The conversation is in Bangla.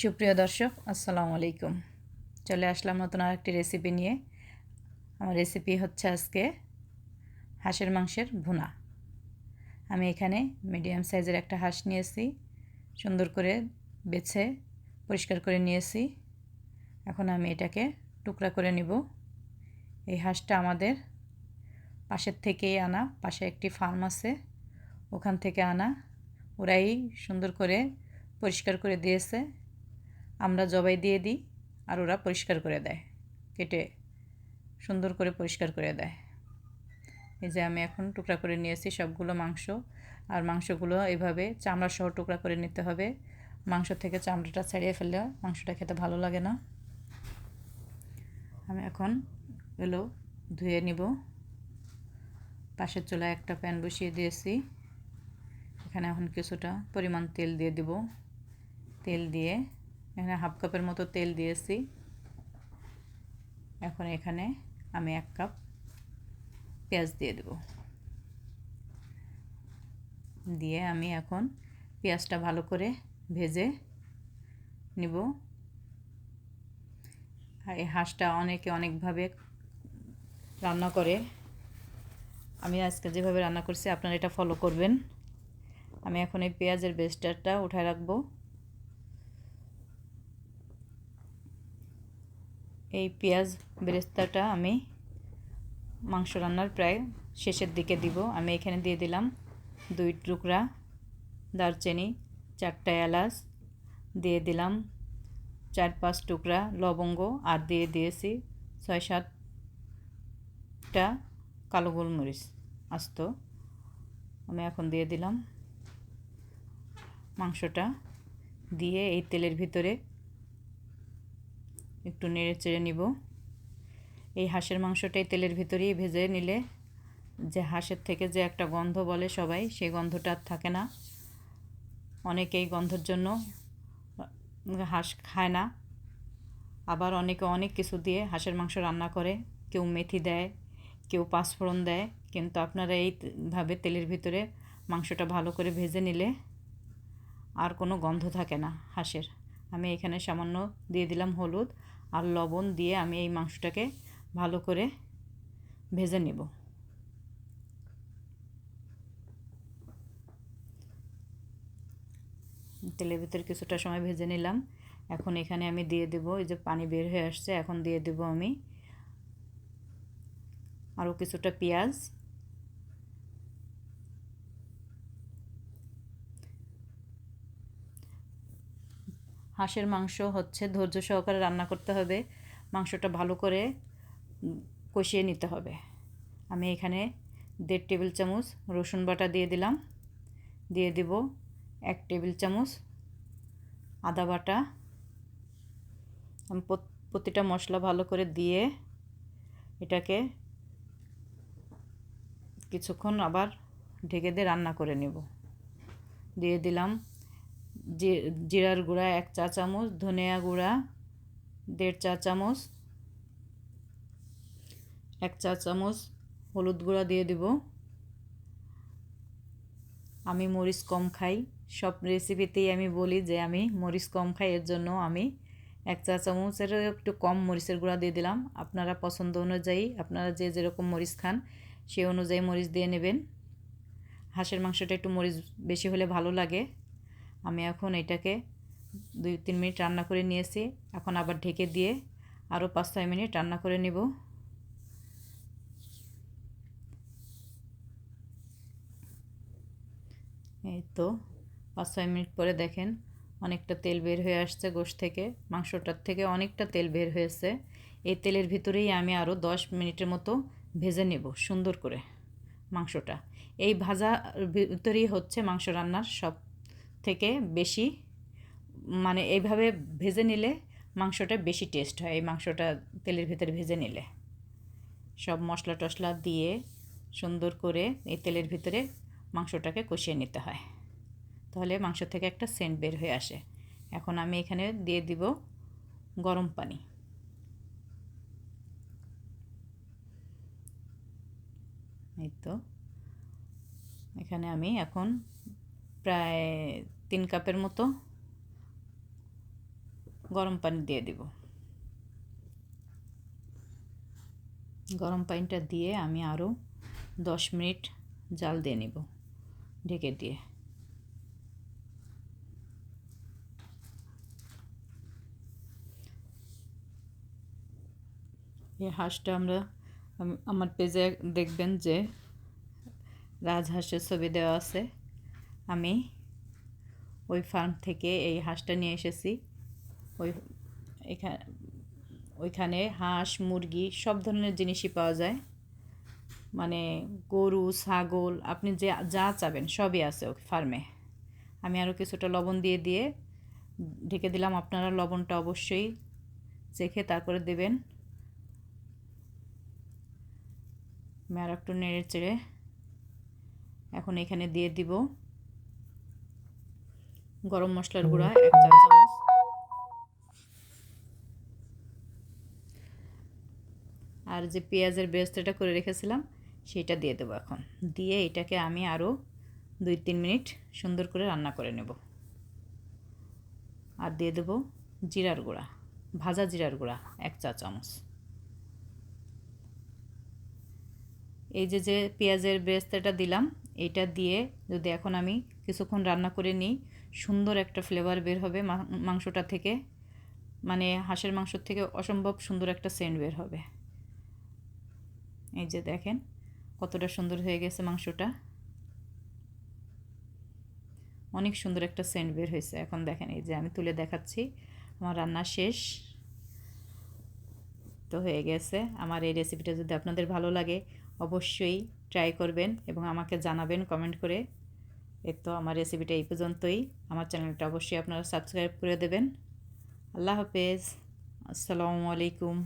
সুপ্রিয় দর্শক, আসসালামু আলাইকুম। চলে আসলাম নতুন আর একটি রেসিপি নিয়ে। আমার রেসিপি হচ্ছে আজকে হাঁসের মাংসের ভুনা। আমি এখানে মিডিয়াম সাইজের একটা হাঁস নিয়েছি, সুন্দর করে বেছে, পরিষ্কার করে নিয়েছি। এখন আমি এটাকে টুকরা করে নিব। এই হাঁসটা আমাদের পাশের থেকেই আনা, পাশে একটি ফার্ম আছে। ওখান থেকে আনা, ওরাই সুন্দর করে পরিষ্কার করে দিয়েছে। আমরা জবাই দিয়ে দিই আর ওরা পরিষ্কার করে দেয়। কেটে সুন্দর করে পরিষ্কার করে দেয়। এই যে আমি এখন টুকরা করে নিয়েছি সবগুলো মাংস। আর মাংসগুলো এভাবে চামড়া সহ টুকরা করে নিতে হবে। মাংস থেকে চামড়াটা ছাড়িয়ে ফেললে মাংসটা খেতে ভালো লাগে না। আমি এখন এলো ধুয়ে নিব। পাশের চুলায় একটা প্যান বসিয়ে দিয়েছি। এখানে এখন কিছুটা পরিমাণ তেল দিয়ে দিব। তেল দিয়ে এখানে হাফ কাপের মতো তেল দিয়েছি। এখন এখানে আমি এক কাপ পেঁয়াজ দিয়ে দেব। দিয়ে আমি এখন পেঁয়াজটা ভালো করে ভেজে নিব। এই হাঁসটা অনেকে অনেকভাবে রান্না করে। আমি আজকে যেভাবে রান্না করছি, আপনারা এটা ফলো করবেন। আমি এখন এই পেঁয়াজের বেস্টারটা উঠায় রাখব। এই পেঁয়াজ বেরেস্তাটা আমি মাংস রান্নার প্রায় শেষের দিকে দিব। আমি এখানে দিয়ে দিলাম দুই টুকরা দারচিনি, চারটা এলাচ, দিয়ে দিলাম চার পাঁচ টুকরা লবঙ্গ আর দিয়ে দিয়েছি ছয় সাতটা কালো গোলমরিচ আস্ত। আমি এখন দিয়ে দিলাম মাংসটা। দিয়ে এই তেলের ভিতরে একটু নেড়ে চেড়ে নিব। এই হাঁসের মাংসটাই তেলের ভিতরেই ভেজে নিলে যে হাঁসের থেকে যে একটা গন্ধ বলে সবাই, সেই গন্ধটা আর থাকে না। অনেকে এই গন্ধের জন্য হাঁস খায় না। আবার অনেকে অনেক কিছু দিয়ে হাঁসের মাংস রান্না করে। কেউ মেথি দেয়, কেউ পাঁচফোড়ন দেয়, কিন্তু আপনারা এইভাবে তেলের ভিতরে মাংসটা ভালো করে ভেজে নিলে আর কোনো গন্ধ থাকে না হাঁসের। আমি এখানে সামান্য দিয়ে দিলাম হলুদ। আর লবণ দিয়ে আমি এই মাংসটাকে ভালো করে ভেজে নেব। তেলের ভিতরে কিছুটা সময় ভেজে নিলাম। এখন এখানে আমি দিয়ে দেব, এই যে পানি বের হয়ে আসছে, এখন দিয়ে দেব আমি আরও কিছুটা পেঁয়াজ। হাঁসের মাংস হচ্ছে ধৈর্য সহকারে রান্না করতে হবে। মাংসটা ভালো করে কষিয়ে নিতে হবে। আমি এখানে দেড় টেবিল চামচ রসুন বাটা দিয়ে দিলাম। দিয়ে দিব এক টেবিল চামচ আদা বাটা। প্রতিটা মশলা ভালো করে দিয়ে এটাকে কিছুক্ষণ আবার ঢেকে দিয়ে রান্না করে নেব। দিয়ে দিলাম জিরার গুঁড়া এক চা চামচ, ধনিয়া গুঁড়া দেড় চা চামচ, এক চা চামচ হলুদ গুঁড়া দিয়ে দেব। আমি মরিচ কম খাই। সব রেসিপিতেই আমি বলি যে আমি মরিচ কম খাই, এর জন্য আমি এক চা চামচের একটু কম মরিচের গুঁড়া দিয়ে দিলাম। আপনারা পছন্দ অনুযায়ী, আপনারা যে যেরকম মরিচ খান সেই অনুযায়ী মরিচ দিয়ে নেবেন। হাঁসের মাংসটা একটু মরিচ বেশি হলে ভালো লাগে। আমি এখন এটাকে দুই, তিন মিনিট রান্না করে নিয়েছি। এখন আবার ঢেকে দিয়ে আরও পাঁচ, ছয় মিনিট রান্না করে নেব। এই তো, পাঁচ, ছয় মিনিট পরে দেখেন অনেকটা তেল বের হয়ে আসছে গোশ থেকে। মাংসটার থেকে অনেকটা তেল বের হয়েছে। এই তেলের ভিতরেই আমি আরও দশ মিনিটের মতো ভেজে নেব সুন্দর করে মাংসটা। এই ভাজা ভিতরেই হচ্ছে মাংস রান্নার সব থেকে বেশি মানে এইভাবে ভেজে নিলে মাংসটা বেশি টেস্ট হয়, এই মাংসটা তেলের ভিতরে ভেজে নিলে। সব মশলা টশলা দিয়ে সুন্দর করে এই তেলের ভিতরে মাংসটাকে কষিয়ে নিতে হয়। তাহলে মাংস থেকে একটা সেন্ট বের হয়ে আসে। এখন আমি এখানে দিয়ে দিব গরম পানি। এই তো। এখানে আমি এখন প্রায় তিন কাপের মতো গরম পানি দিয়ে দিব। গরম পানিটা দিয়ে আমি আরও দশ মিনিট জাল দিয়ে নিব ঢেকে দিয়ে। এই হাঁসটা আমরা আমার পেজে দেখবেন যে রাজহাঁসের ছবি দেওয়া আছে। আমি ওই ফার্ম থেকে এই হাঁসটা নিয়ে এসেছি। ওই এখানে ওইখানে হাঁস, মুরগি সব ধরনের জিনিসই পাওয়া যায়। মানে গরু, ছাগল, আপনি যে, যা চাবেন সবই আছে ওই ফার্মে আমি আরও কিছুটা লবণ দিয়ে দিয়ে ঢেকে দিলাম। আপনারা লবণটা অবশ্যই চেখে তারপরে দেবেন। আমি আর একটু নেড়ে চেড়ে এখন এখানে দিয়ে দিব। গরম মশলার গুঁড়া এক চা চামচ। আর যে পেঁয়াজের বেরেস্তাটা করে রেখেছিলাম সেটা দিয়ে দেবো এখন। দিয়ে এটাকে আমি আরও দুই তিন মিনিট সুন্দর করে রান্না করে নেব। আর দিয়ে দেবো জিরার গুঁড়া ভাজা জিরার গুঁড়া এক চা চামচ। এই যে যে পেঁয়াজের বেরেস্তাটা দিলাম এটা দিয়ে যদি এখন আমি কিছুক্ষণ রান্না করে নিই সুন্দর একটা ফ্লেভার বের হবে মাংসটা থেকে। মানে হাঁসের মাংস থেকে অসম্ভব সুন্দর একটা সেন্ট বের হবে। এই যে দেখেন, কতটা সুন্দর হয়ে গেছে মাংসটা। অনেক সুন্দর একটা সেন্ট বের হয়েছে। এখন দেখেন, এই যে আমি তুলে দেখাচ্ছি। আমার রান্না শেষ। তো হয়ে গেছে। আমার এই রেসিপিটা যদি আপনাদের ভালো লাগে, অবশ্যই ট্রাই করবেন এবং আমাকে জানাবেন কমেন্ট করে। এই তো আমার রেসিপিটা এই পর্যন্তই। আমার চ্যানেলটা অবশ্যই আপনারা সাবস্ক্রাইব করে দেবেন। আল্লাহ হাফেজ। আসসালামু আলাইকুম।